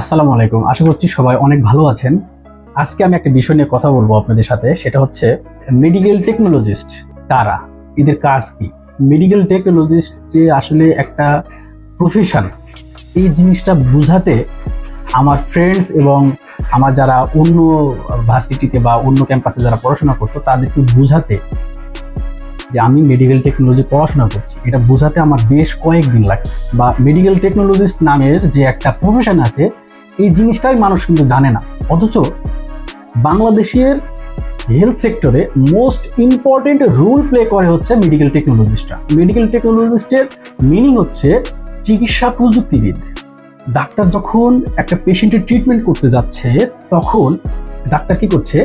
আসসালামু আলাইকুম। আশা করছি সবাই অনেক ভালো আছেন। আজকে আমি একটা বিষয় নিয়ে কথা বলব আপনাদের সাথে, সেটা হচ্ছে মেডিকেল টেকনোলজিস্ট তারা এদের কাজ কি? মেডিকেল টেকনোলজিস্ট যে আসলে একটা প্রফেশন এই জিনিসটা বোঝাতে আমার ফ্রেন্ডস এবং আমার যারা অন্য ভার্সিটিতে বা অন্য ক্যাম্পাসে যারা পড়াশোনা করতো, তাদেরকে বোঝাতে যে আমি মেডিকেল টেকনোলজি পড়াশোনা করছি। এটা বোঝাতে আমার বেশ কয়েকদিন লাগছে। বা মেডিকেল টেকনোলজিস্ট নামের যে একটা প্রফেশন আছে এই জিনিসটাই মানুষ কিন্তু জানে না। অথচ বাংলাদেশের হেলথ সেক্টরে মোস্ট ইম্পর্টেন্ট রোল প্লে করে হচ্ছে মেডিকেল টেকনোলজিস্টরা মেডিকেল টেকনোলজিস্টের মিনিং হচ্ছে চিকিৎসা প্রযুক্তিবিদ। ডাক্তার যখন একটা পেশেন্টের ট্রিটমেন্ট করতে যাচ্ছে, তখন ডাক্তার কি করছে?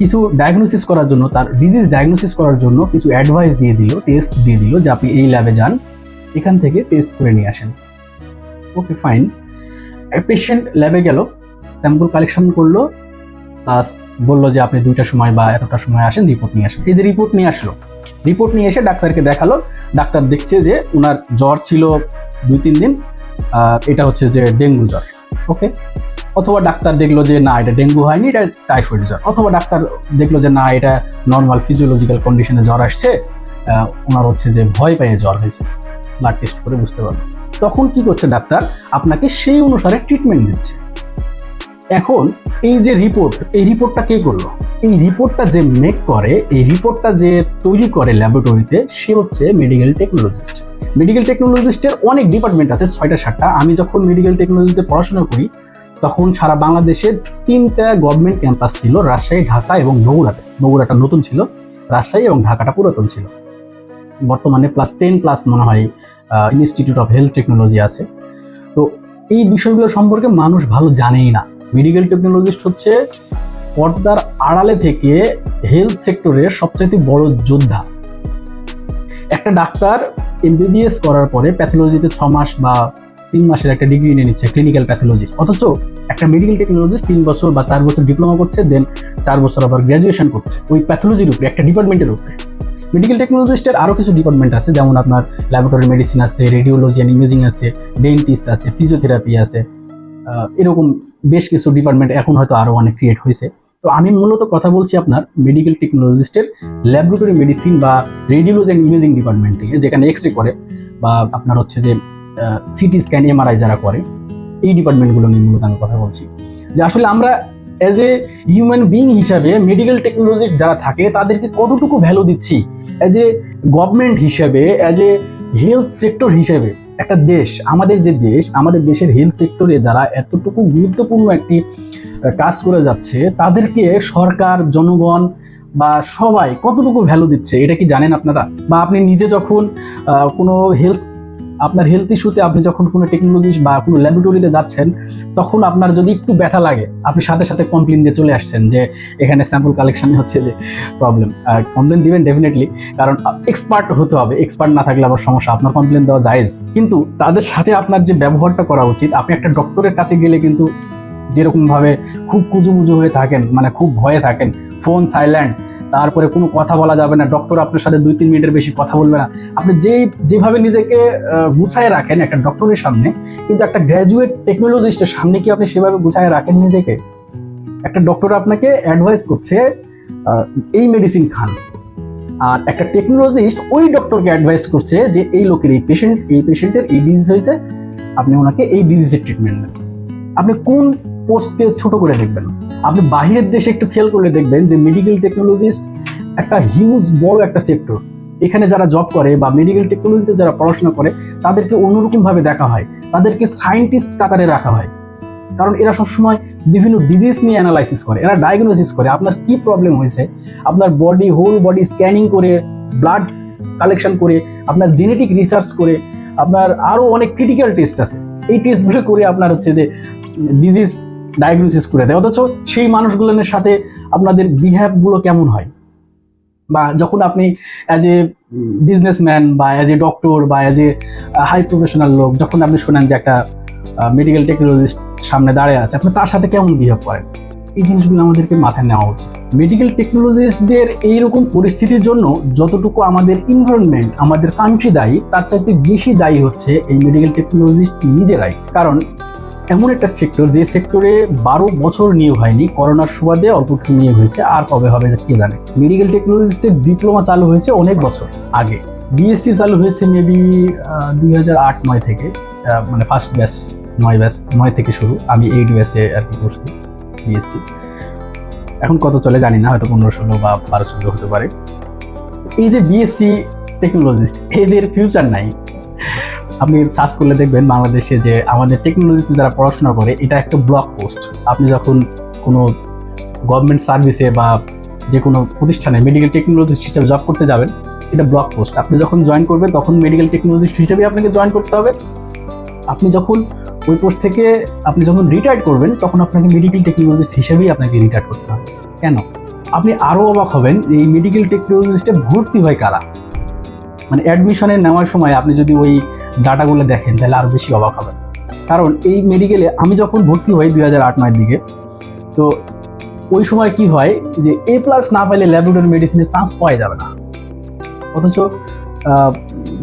কিছু ডায়াগনোসিস করার জন্য, তার ডিজিজ ডায়াগনোসিস করার জন্য কিছু অ্যাডভাইস দিয়ে দিল টেস্ট দিয়ে দিল যে আপনি এই ল্যাবে যান, এখান থেকে টেস্ট করে নিয়ে আসেন। ওকে ফাইন পেশেন্ট ল্যাবে গেল স্যাম্পল কালেকশন করল প্লাস বলল যে আপনি দুইটার সময় বা এতটা সময় আসেন রিপোর্ট নিয়ে আসেন। এই যে রিপোর্ট নিয়ে আসলো রিপোর্ট নিয়ে এসে ডাক্তারকে দেখাল, ডাক্তার দেখছে যে ওনার জ্বর ছিল দুই, তিন দিন এটা হচ্ছে যে ডেঙ্গু জ্বর ওকে অথবা ডাক্তার দেখল যে না, এটা ডেঙ্গু হয়নি, এটা টাইফয়েড জ্বর। অথবা ডাক্তার দেখল যে না, এটা নর্মাল ফিজিওলজিক্যাল কন্ডিশনে জ্বর আসছে ওনার হচ্ছে যে ভয় পেয়ে জ্বর হয়েছে। ব্লাড টেস্ট করে বুঝতে পারবে তখন কি করছে ডাক্তার? আপনাকে সেই অনুসারে ট্রিটমেন্ট দিচ্ছে। এখন এই যে রিপোর্ট এই রিপোর্টটা কে করল? এই রিপোর্টটা যে মেক করে, এই রিপোর্টটা যে তৈরি করে ল্যাবরেটরিতে সে হচ্ছে মেডিকেল টেকনোলজিস্ট মেডিকেল টেকনোলজিস্টের অনেক ডিপার্টমেন্ট আছে, ছয়টা, সাতটা। আমি যখন মেডিকেল টেকনোলজিতে পড়াশোনা করি, তখন সারা বাংলাদেশের তিনটা গভর্নমেন্ট ক্যাম্পাস ছিল, রাজশাহী, ঢাকা এবং বগুড়াতে। বগুড়াটা নতুন ছিল, রাজশাহী এবং ঢাকাটা পুরাতন ছিল। বর্তমানে প্লাস টেন প্লাস মনে হয় ইনস্টিটিউট অফ হেলথ টেকনোলজি আছে। তো এই বিষয়গুলো সম্পর্কে মানুষ ভালো জানেই না। মেডিকেল টেকনোলজিস্ট হচ্ছে পর্দার আড়ালে থেকে হেলথ সেক্টরের সবচাইতে বড় যোদ্ধা। একটা ডাক্তার এমবিবিএস করার পরে প্যাথোলজিতে ছ মাস বা তিন মাসের একটা ডিগ্রি নিয়ে নিচ্ছে ক্লিনিক্যাল প্যাথোলজি অথচ একটা মেডিকেল টেকনোলজিস্ট তিন বছর বা চার বছর ডিপ্লোমা করছে দেন চার বছর আবার গ্র্যাজুয়েশন করছে। ওই প্যাথোলজির উপরে, একটা ডিপার্টমেন্টের উপরে। মেডিকেল টেকনোলজিস্টের আরও কিছু ডিপার্টমেন্ট আছে, যেমন আপনার ল্যাবরেটরি মেডিসিন আছে রেডিওলজি অ্যান্ড ইমেজিং আছে ডেন্টিস্ট আছে ফিজিওথেরাপি আছে এরকম বেশ কিছু ডিপার্টমেন্ট এখন হয়তো আরও অনেক ক্রিয়েট হয়েছে। তো আমি মূলত কথা বলছি আপনার মেডিকেল টেকনোলজিস্টের ল্যাবরেটরি মেডিসিন বা রেডিওলজি অ্যান্ড ইমেজিং ডিপার্টমেন্টে যেখানে এক্স রে করে, বা আপনার হচ্ছে যে সিটি স্ক্যান এমআরআই যারা করে, এই ডিপার্টমেন্টগুলো নিয়ে মূলত আমি কথা বলছি। যে আসলে আমরা অ্যাজ এ হিউম্যান বিং হিসাবে মেডিকেল টেকনোলজিস্ট যারা থাকে, তাদেরকে কতটুকু ভ্যালু দিচ্ছি? অ্যাজ এ গভর্নমেন্ট হিসাবে অ্যাজ এ হেলথ সেক্টর হিসেবে, একটা দেশ, আমাদের যে দেশ, আমাদের দেশের হেলথ সেক্টরে যারা এতটুকু গুরুত্বপূর্ণ একটি কাজ করে যাচ্ছে, তাদেরকে সরকার, জনগণ বা সবাই কতটুকু ভ্যালু দিচ্ছে, এটা কি জানেন আপনারা? বা আপনি নিজে যখন কোনো হেলথ আপনার হেলথ ইস্যুতে আপনি যখন কোনো টেকনোলজি বা কোনো ল্যাবরেটরিতে যাচ্ছেন, তখন আপনার যদি একটু ব্যথা লাগে, আপনি সাথে সাথে কমপ্লেন দিয়ে চলে আসছেন যে, এখানে স্যাম্পল কালেকশনে হচ্ছে যে প্রবলেম আর কমপ্লেন দিবেন ডেফিনেটলি কারণ এক্সপার্ট হতে হবে। এক্সপার্ট না থাকলে আবার সমস্যা। আপনার কমপ্লেন দেওয়া জায়েজ। কিন্তু তাদের সাথে আপনার যে ব্যবহারটা করা উচিত, আপনি একটা ডক্টরের কাছে গেলে কিন্তু যেরকম ভাবে খুব কুজুমুজু হয়ে থাকেন মানে খুব ভয়ে থাকেন ফোন সাইলেন্ট তারপরে কোনো কথা বলা যাবে না। ডক্টর আপনার সাথে দুই তিন মিনিটের বেশি কথা বলবে না। আপনি যেই, যেভাবে নিজেকে গুছায় রাখেন একটা ডক্টরের সামনে, কিন্তু একটা গ্র্যাজুয়েট টেকনোলজিস্টের সামনে কি আপনি সেভাবে গুছায় রাখেন নিজেকে? একটা ডক্টর আপনাকে অ্যাডভাইস করছে এই মেডিসিন খান। আর একটা টেকনোলজিস্ট ওই ডক্টরকে অ্যাডভাইস করছে যে এই লোকের এই পেশেন্ট এই পেশেন্টের এই ডিজিজ হয়েছে, আপনি ওনাকে এই ডিজিজের ট্রিটমেন্ট দেন। আপনি কোন পোস্টকে ছোট করে দেখবেন। আপনি বাহিরের দেশে একটু খেয়াল করলে দেখবেন যে মেডিকেল টেকনোলজিস্ট একটা হিউজ বড় একটা সেক্টর এখানে যারা জব করে বা মেডিকেল টেকনোলজিতে যারা পড়াশোনা করে, তাদেরকে অন্যরকম ভাবে দেখা হয়। তাদেরকে সায়েন্টিস্ট কাতারে রাখা হয়। কারণ এরা সবসময় বিভিন্ন ডিজিজ নিয়ে অ্যানালাইসিস করে। এরা ডায়াগনোসিস করে, আপনার কি প্রবলেম হয়েছে? আপনার বডি হোল বডি স্ক্যানিং করে ব্লাড কালেকশন করে, আপনার জেনেটিক রিসার্চ করে, আপনার আরও অনেক ক্রিটিক্যাল টেস্ট আছে। এই টেস্টগুলো করে আপনার হচ্ছে যে ডিজিজ ডায়াগনোসিস করে দেয়। অথচ সেই মানুষগুলোর সাথে আপনাদের বিহেভগুলো কেমন হয়? বা যখন আপনি অ্যাজ এ বিজনেসম্যান বা অ্যাজ এ ডক্টর বা অ্যাজ এ হাই প্রফেশনাল লোক, যখন আপনি শোনেন যে একটা মেডিকেল টেকনোলজিস্ট সামনে দাঁড়িয়ে আছে, আপনি তার সাথে কেমন বিহেভ করেন? এই জিনিসগুলো আমাদেরকে মাথায় নেওয়া উচিত। মেডিকেল টেকনোলজিস্টদের এইরকম পরিস্থিতির জন্য যতটুকু আমাদের ইনভারনমেন্ট আমাদের কান্ট্রি দায়ী, তার চাইতে বেশি দায়ী হচ্ছে এই মেডিকেল টেকনোলজিস্ট নিজেরাই। কারণ এমন একটা সেক্টর যে সেক্টরে বারো বছর নিয়োগ হয়নি, করোনার সুবাদে অল্প কিছু নিয়োগ হয়েছে, আর কবে হবে কে জানে? মেডিকেল টেকনোলজিস্টের ডিপ্লোমা চালু হয়েছে অনেক বছর আগে। বিএসসি চালু হয়েছে মেবি দুই হাজার আট নয় থেকে মানে ফার্স্ট ব্যাচ নয় ব্যাচ নয় থেকে শুরু। আমি এইট ব্যাচে আর কি করছি বিএসসি এখন কত চলে জানি না, হয়তো পনেরো, ষোলো বা বারো, চোদ্দ হতে পারে। এই যে বিএসসি টেকনোলজিস্ট এদের ফিউচার নাই। আপনি সার্চ করলে দেখবেন বাংলাদেশে যে আমাদের টেকনোলজিতে যারা পড়াশোনা করে, এটা একটা ব্লক পোস্ট আপনি যখন কোনো গভর্নমেন্ট সার্ভিসে বা যে কোনো প্রতিষ্ঠানে মেডিকেল টেকনোলজিস্ট হিসেবে জব করতে যাবেন, এটা ব্লক পোস্ট আপনি যখন জয়েন করবেন, তখন মেডিকেল টেকনোলজিস্ট হিসেবে আপনাকে জয়েন করতে হবে। আপনি যখন ওই পোস্ট থেকে আপনি যখন রিটায়ার করবেন, তখন আপনাকে মেডিকেল টেকনোলজিস্ট হিসেবেই আপনাকে রিটায়ার করতে হবে। কেন? আপনি আরও অবাক হবেন এই মেডিকেল টেকনোলজিস্টে ভর্তি হয় কারা? মানে অ্যাডমিশনে নেওয়ার সময় আপনি যদি ওই ডাটাগুলো দেখেন, তাহলে আরও বেশি অবাক হবেন। কারণ এই মেডিকেলে আমি যখন ভর্তি হই দুই হাজার আট নয়ের দিকে, তো ওই সময় কি হয় যে এ প্লাস না পাইলে ল্যাবরেটরি মেডিসিনের চান্স পাওয়া যাবে না। অথচ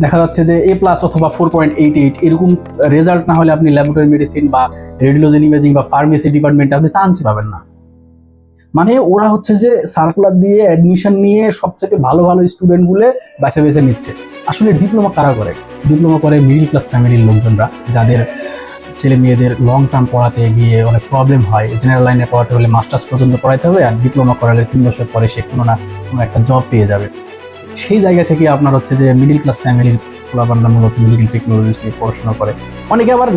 দেখা যাচ্ছে যে এ প্লাস অথবা ফোর পয়েন্ট এইট এইট এরকম রেজাল্ট না হলে আপনি ল্যাবরেটরি মেডিসিন বা রেডিওলজি ইমেজিং বা ফার্মেসি ডিপার্টমেন্টে আপনি চান্স পাবেন না। মানে ওরা হচ্ছে যে সার্কুলার দিয়ে অ্যাডমিশন নিয়ে সবচেয়ে ভালো ভালো স্টুডেন্টগুলো বেছে বেছে নিচ্ছে। আসলে ডিপ্লোমা কারা করে? ডিপ্লোমা করে মিডিল ক্লাস ফ্যামিলির লোকজনরা, যাদের ছেলে মেয়েদের লং টার্ম পড়াতে গিয়ে অনেক প্রবলেম হয়। জেনারেল লাইনে পড়াতে হলে মাস্টার্স পর্যন্ত পড়াইতে হবে আর ডিপ্লোমা করালে তিন বছর পরে সে কোনো না কোনো একটা জব পেয়ে যাবে। সেই জায়গা থেকে আপনার হচ্ছে যে মিডিল ক্লাস ফ্যামিলির খোলাবান্ধা মূলত মেডিকেল টেকনোলজি নিয়ে পড়াশোনা করে। অনেকে আবার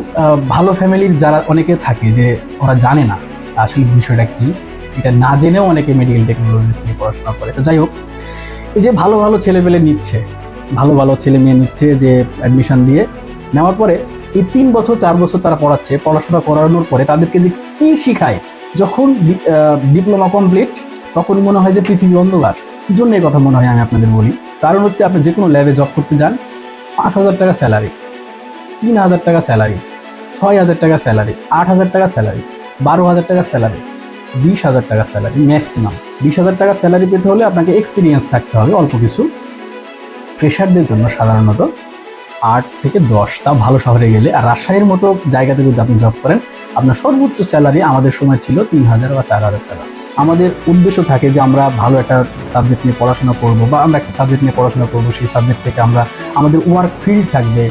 ভালো ফ্যামিলির যারা অনেকে থাকে যে ওরা জানে না, আসলে বিষয়টা কি, এটা না জেনেও অনেকে মেডিকেল টেকনোলজি নিয়ে পড়াশোনা করে। তো যাই হোক, এই যে ভালো ভালো ছেলেপেলে নিচ্ছে ভালো ভালো ছেলে মেয়ে নিচ্ছে যে অ্যাডমিশন দিয়ে। নেওয়ার পরে এই তিন বছর, চার বছর তারা পড়াচ্ছে, পড়াশোনা করানোর পরে তাদেরকে যে কী শিখায়, যখন ডিপ্লোমা কমপ্লিট তখন মনে হয় যে পৃথিবী অন্ধকার। কি জন্য এই কথা মনে হয় আমি আপনাদের বলি। কারণ হচ্ছে আপনি যে কোনো ল্যাবে জব করতে যান, পাঁচ হাজার টাকা স্যালারি তিন হাজার টাকা স্যালারি ছয় হাজার টাকা স্যালারি আট হাজার টাকা স্যালারি বারো হাজার টাকা স্যালারি বিশ হাজার টাকা স্যালারি ম্যাক্সিমাম বিশ হাজার টাকা স্যালারি পেতে হলে আপনাকে এক্সপিরিয়েন্স থাকতে হবে অল্প কিছু। ফ্রেশারদের জন্য সাধারণত আট থেকে দশটা ভালো শহরে গেলে। আর রাজশাহীর মতো জায়গাতে যদি আপনি জব করেন, আপনার সর্বোচ্চ স্যালারি আমাদের সময় ছিল তিন হাজার বা চার হাজার টাকা। আমাদের উদ্দেশ্য থাকে যে আমরা ভালো একটা সাবজেক্ট নিয়ে পড়াশোনা করব বা আমরা একটা সাবজেক্ট নিয়ে পড়াশোনা করব, সেই সাবজেক্ট থেকে আমরা, আমাদের ওয়ার্ক ফিল্ড থাকবে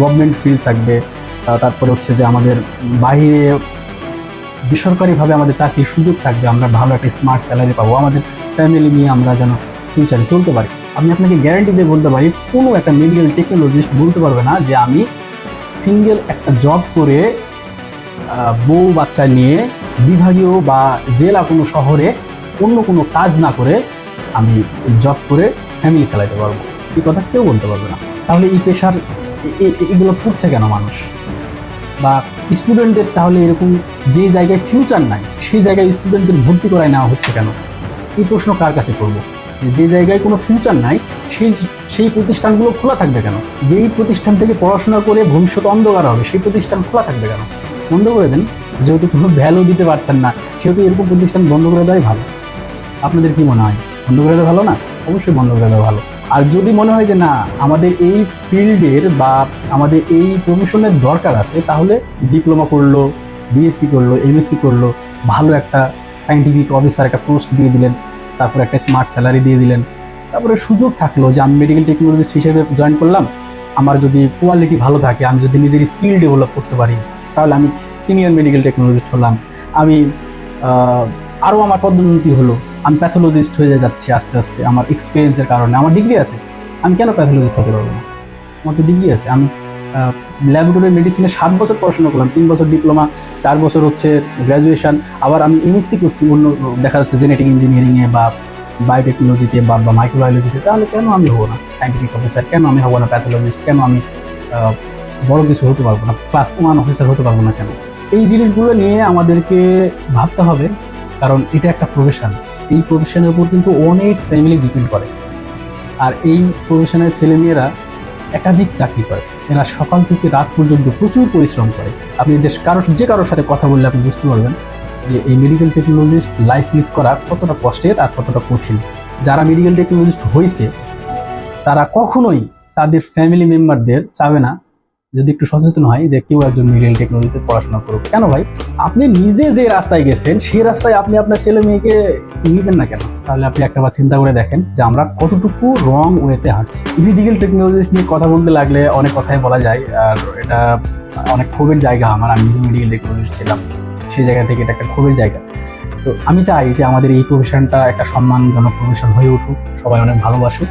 গভর্নমেন্ট ফিল্ড থাকবে। তারপরে হচ্ছে যে আমাদের বাইরে বেসরকারিভাবে আমাদের চাকরির সুযোগ থাকবে, আমরা ভালো একটা স্মার্ট স্যালারি পাবো। আমাদের ফ্যামিলি নিয়ে আমরা যেন ফিউচারে চলতে পারি। আমি আপনাকে গ্যারান্টি দিয়ে বলতে পারি, কোনো একটা মেডিকেল টেকনোলজিস্ট বলতে পারবে না যে আমি সিঙ্গেল একটা জব করে বউ বাচ্চা নিয়ে বিভাগীয় বা জেলা কোনো শহরে অন্য কোনো কাজ না করে আমি জব করে ফ্যামিলি চালাতে পারব। এই কথা কেউ বলতে পারবে না। তাহলে এই পেশার এগুলো করছে কেন মানুষ? বা স্টুডেন্টদের তাহলে এরকম যে জায়গায় ফিউচার নাই, সেই জায়গায় স্টুডেন্টদের ভর্তি করায় নেওয়া হচ্ছে কেন? এই প্রশ্ন কার কাছে করব? যে জায়গায় কোনো ফিউচার নাই, সেই সেই প্রতিষ্ঠানগুলো খোলা থাকবে কেন? যেই প্রতিষ্ঠান থেকে পড়াশোনা করে ভবিষ্যৎ অন্ধকার হবে, সেই প্রতিষ্ঠান খোলা থাকবে কেন? বন্ধ করে দেন, যেহেতু কোনো ভ্যালু দিতে পারছেন না, সেহেতু এরকম প্রতিষ্ঠান বন্ধ করে দেওয়াই ভালো। আপনাদের কি মনে হয়, বন্ধ করে দেওয়া ভালো না? অবশ্যই বন্ধ করে দেওয়া ভালো। আর যদি মনে হয় যে না, আমাদের এই ফিল্ডের বা আমাদের এই প্রমোশনের দরকার আছে, তাহলে ডিপ্লোমা করল বিএসসি করল এমএসসি করল, ভালো একটা সাইন্টিফিক অফিসার একটা পোস্ট দিয়ে দিলেন। তারপর একটা স্মার্ট স্যালারি দিয়ে দিলেন। তারপরে সুযোগ থাকল যে আমি মেডিকেল টেকনোলজিস্ট হিসেবে জয়েন করলাম। আমার যদি কোয়ালিটি ভালো থাকে, আমি যদি নিজের স্কিল ডেভেলপ করতে পারি, তাহলে আমি সিনিয়র মেডিকেল টেকনোলজিস্ট হলাম। আমি আরও আমার পদোন্নতি হলো। আমি প্যাথোলজিস্ট হয়ে যাচ্ছি আস্তে আস্তে। আমার এক্সপিরিয়েন্সের কারণে, আমার ডিগ্রি আছে। আমি কেন প্যাথোলজিস্ট হতে পারব না? আমার তো ডিগ্রি আছে। আমি ল্যাবরেটরি মেডিসিনে সাত বছর পড়াশোনা করলাম, তিন বছর ডিপ্লোমা, চার বছর হচ্ছে গ্র্যাজুয়েশন আবার আমি এমএসসি করছি, অন্য দেখা যাচ্ছে জেনেটিক ইঞ্জিনিয়ারিংয়ে বা বায়োটেকনোলজিতে বা বা মাইক্রোবায়োলজিতে তাহলে কেন আমি হব না? সাইন্টিফিক অফিসার কেন আমি হব না প্যাথোলজিস্ট কেন আমি বড় কিছু হতে পারব না? ক্লাস ওয়ান অফিসার হতে পারব না কেন? এই জিনিসগুলো নিয়ে আমাদেরকে ভাবতে হবে, কারণ এটা একটা প্রফেশন এই প্রফেশনের উপর কিন্তু অনেক ফ্যামিলি ডিপেন্ড করে। আর এই প্রফেশনের ছেলেমেয়েরা একাধিক চাকরি করে। এরা সকাল থেকে রাত পর্যন্ত প্রচুর পরিশ্রম করে। আপনি এদের কারোর, যে কারোর সাথে কথা বললে আপনি বুঝতে পারবেন যে এই মেডিকেল টেকনোলজিস্ট লাইফ লিড করা কতটা কষ্টের আর কতটা কঠিন। যারা মেডিকেল টেকনোলজিস্ট হয়েছে তারা কখনোই তাদের ফ্যামিলি মেম্বারদের চাবে না। যদি একটু সচেতন হয় যে কেউ একজন মিডিয়াল টেকনোলজিতে পড়াশোনা করুক। কেন ভাই? আপনি নিজে যে রাস্তায় গেছেন, সেই রাস্তায় আপনি আপনার ছেলে মেয়েকে নিবেন না কেন? তাহলে আপনি একটা বার চিন্তা করে দেখেন যে আমরা কতটুকু রং ওয়েতে হাঁটছি। মেডিকেল টেকনোলজিস নিয়ে কথা বলতে লাগলে অনেক কথাই বলা যায়, আর এটা অনেক ক্ষোভের জায়গা আমার। আমি মেডিকেল টেকনোলজিস্ট ছিলাম, সেই জায়গা থেকে এটা একটা ক্ষোভের জায়গা। তো আমি চাই যে আমাদের এই প্রফেশনটা একটা সম্মানজনক প্রফেশন হয়ে উঠুক, সবাই অনেক ভালোবাসুক,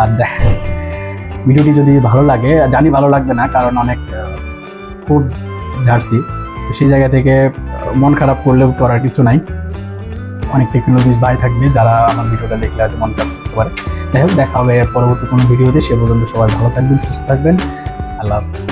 আর দেখ ভিডিওটি যদি ভালো লাগে, জানি ভালো লাগবে না, কারণ অনেক ফুড ঝাড়ছি। সেই জায়গা থেকে মন খারাপ করলেও করার কিছু নাই। অনেক টেকনোলজি বাইরে থাকবে, যারা আমার ভিডিওটা দেখলে হয়তো মন খারাপ করতে পারে। যাই হোক, দেখা হবে পরবর্তী কোনো ভিডিওতে। সে পর্যন্ত সবাই ভালো থাকবেন, সুস্থ থাকবেন। আল্লাহ হাফিজ।